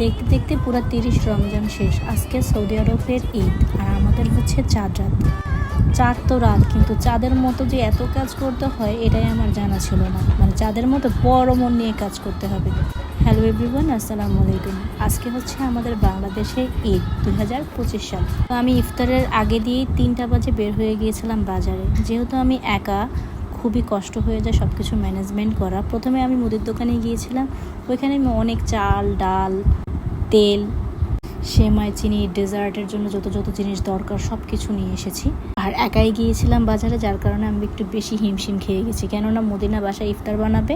দেখতে দেখতে পুরো তিরিশ রমজান শেষ। আজকে সৌদি আরবের ঈদ, আর আমাদের হচ্ছে চাঁদ রাত। চাঁদ তো রাত, কিন্তু চাঁদের মতো যে এত কাজ করতে হয়, এটাই আমার জানা ছিল না। মানে চাঁদের মতো বড় মন নিয়ে কাজ করতে হবে। হ্যালো এভরিওয়ান, আসসালামু আলাইকুম। আজকে হচ্ছে আমাদের বাংলাদেশে ঈদ, দুই হাজার পঁচিশ সাল। তো আমি ইফতারের আগে দিয়েই তিনটা বাজে বের হয়ে গিয়েছিলাম বাজারে। যেহেতু আমি একা খুবই কষ্ট হয়ে যায় সব কিছু ম্যানেজমেন্ট করা। প্রথমে আমি মুদির দোকানে গিয়েছিলাম, ওইখানে আমি অনেক চাল, ডাল, তেল, সেমাই, চিনি ডেজার্টের জন্য যত যত জিনিস দরকার সব কিছু নিয়ে এসেছি। আর একাই গিয়েছিলাম বাজারে, যার কারণে আমি একটু বেশি হিমশিম খেয়ে গেছি। কেননা মদিনা বাসায় ইফতার বানাবে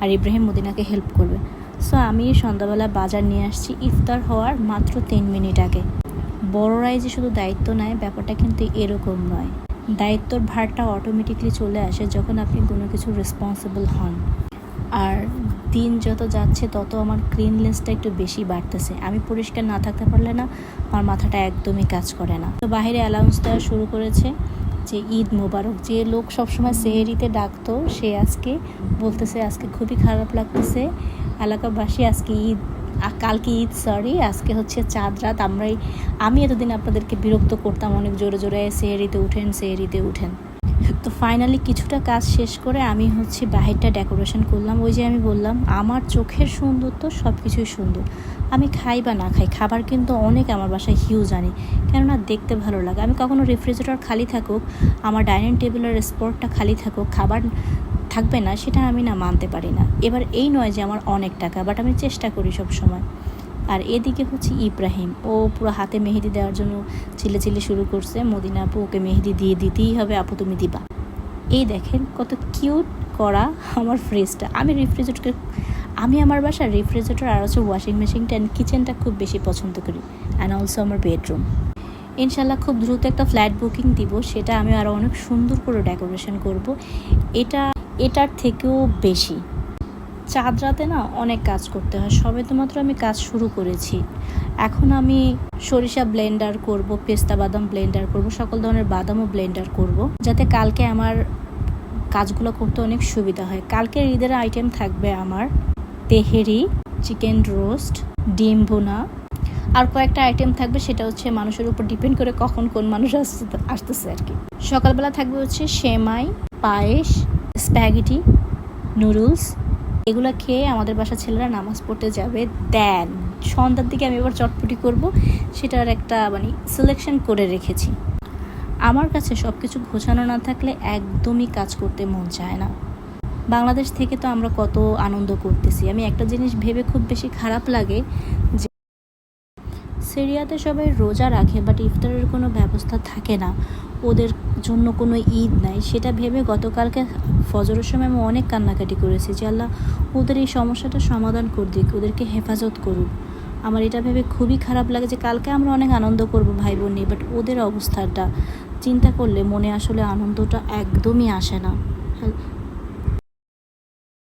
আর ইব্রাহিম মদিনাকে হেল্প করবে। সো আমি সন্ধ্যাবেলা বাজার নিয়ে আসছি। ইফতার হওয়ার মাত্র তিন মিনিট আগে। বড়রাই যে শুধু দায়িত্ব নেয়, ব্যাপারটা কিন্তু এরকম নয়। দায়িত্বর ভারটা অটোমেটিকলি চলে আসে যখন আপনি কোনো কিছু রেসপন্সিবল হন। আর দিন যত যাচ্ছে, তত আমার ক্লিননেসটা একটু বেশি বাড়তেছে। আমি পরিষ্কার না থাকতে পারলে না, আমার মাথাটা একদমই কাজ করে না। তো বাইরে অ্যালাউন্স দেওয়া শুরু করেছে যে ঈদ মোবারক। যে লোক সবসময় সেহেরিতে ডাকতো, সে আজকে বলতেছে, আজকে খুবই খারাপ লাগতেছে। এলাকাবাসী আজকে ঈদ কালকে ঈদ সরি আজকে হচ্ছে চাঁদ রাত। আমরাই আমি এতদিন আপনাদেরকে বিরক্ত করতাম, অনেক জোরে জোরে, সেহেরিতে উঠেন সেহেরিতে উঠেন। তো ফাইনালি কিছুটা কাজ শেষ করে আমি হচ্ছে বাহিরটা ডেকোরেশন করলাম। ওই যে আমি বললাম, আমার চোখের সৌন্দর্য সব কিছুই সুন্দর। আমি খাই বা না খাই, খাবার কিন্তু অনেক আমার বাসায় হিউজ আনি। কেননা দেখতে ভালো লাগে। আমি কখনো রেফ্রিজারেটর খালি থাকুক, আমার ডাইনিং টেবিলের স্পটটা খালি থাকুক, খাবার থাকবে না, সেটা আমি না মানতে পারি না। এবার এই নয় যে আমার অনেক টাকা বাট আমি চেষ্টা করি সব সময় আর এদিকে হচ্ছে ইব্রাহিম, ও পুরো হাতে মেহেদি দেওয়ার জন্য চিলে চিলে শুরু করছে। মদিনা আপু, ওকে মেহেদি দিয়ে দিতেই হবে, আপু তুমি দিবা। এই দেখেন কত কিউট করা আমার ফ্রিজটা আমি রেফ্রিজারেটর আমি আমার বাসার রেফ্রিজারেটর আর হচ্ছে ওয়াশিং মেশিনটা অ্যান্ড কিচেনটা খুব বেশি পছন্দ করি। অ্যান্ড অলসো আমার বেডরুম ইনশাল্লাহ খুব দ্রুত একটা ফ্ল্যাট বুকিং দিব, সেটা আমি আরও অনেক সুন্দর করে ডেকোরেশন করব। এটা এটার থেকেও বেশি। চাঁদ রাতে না অনেক কাজ করতে হয় সবে তো মাত্র আমি কাজ শুরু করেছি। এখন আমি সরিষা ব্লেন্ডার করব, পেস্তা বাদাম ব্লেন্ডার করব, সকল ধরনের বাদামও ব্লেন্ডার করব, যাতে কালকে আমার কাজগুলো করতে অনেক সুবিধা হয়। কালকের ঈদের আইটেম থাকবে আমার তেহেরি চিকেন রোস্ট ডিম ভুনা। আর কয়েকটা আইটেম থাকবে, সেটা হচ্ছে মানুষের উপর ডিপেন্ড করে কখন কোন মানুষ আসতে, আসতেছে আর কি। সকালবেলা থাকবে হচ্ছে সেমাই, পায়েস স্প্যাগেটি, নুডলস, এগুলো খেয়ে আমাদের বাসা ছেলেরা নামাজ পড়তে যাবে। দেন, সন্ধ্যার দিকে আমি এবার চটপটি করব। সেটার একটা মানে সিলেকশন করে রেখেছি। আমার কাছে সব কিছু গোছানো না থাকলে একদমই কাজ করতে মন চায় না। বাংলাদেশ থেকে তো আমরা কত আনন্দ করতেছি। আমি একটা জিনিস ভেবে খুব বেশি খারাপ লাগে যে সিরিয়াতে সবাই রোজা রাখে বাট ইফতারের কোনো ব্যবস্থা থাকে না। ওদের জন্য কোনো ঈদ নাই। সেটা ভেবে গতকালকে ফজরের সময় আমি অনেক কান্নাকাটি করেছি যে আল্লাহ, ওদের এই সমস্যাটা সমাধান করে দিক, ওদেরকে হেফাজত করুক। আমার এটা ভেবে খুবই খারাপ লাগে যে কালকে আমরা অনেক আনন্দ করব ভাই বোন নিয়ে বাট ওদের অবস্থাটা চিন্তা করলে মনে আসলে আনন্দটা একদমই আসে না।